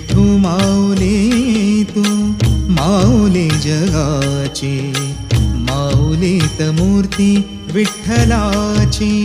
विठू माऊली तू माऊली जगाची. माऊलीत मूर्ती विठ्ठलाची.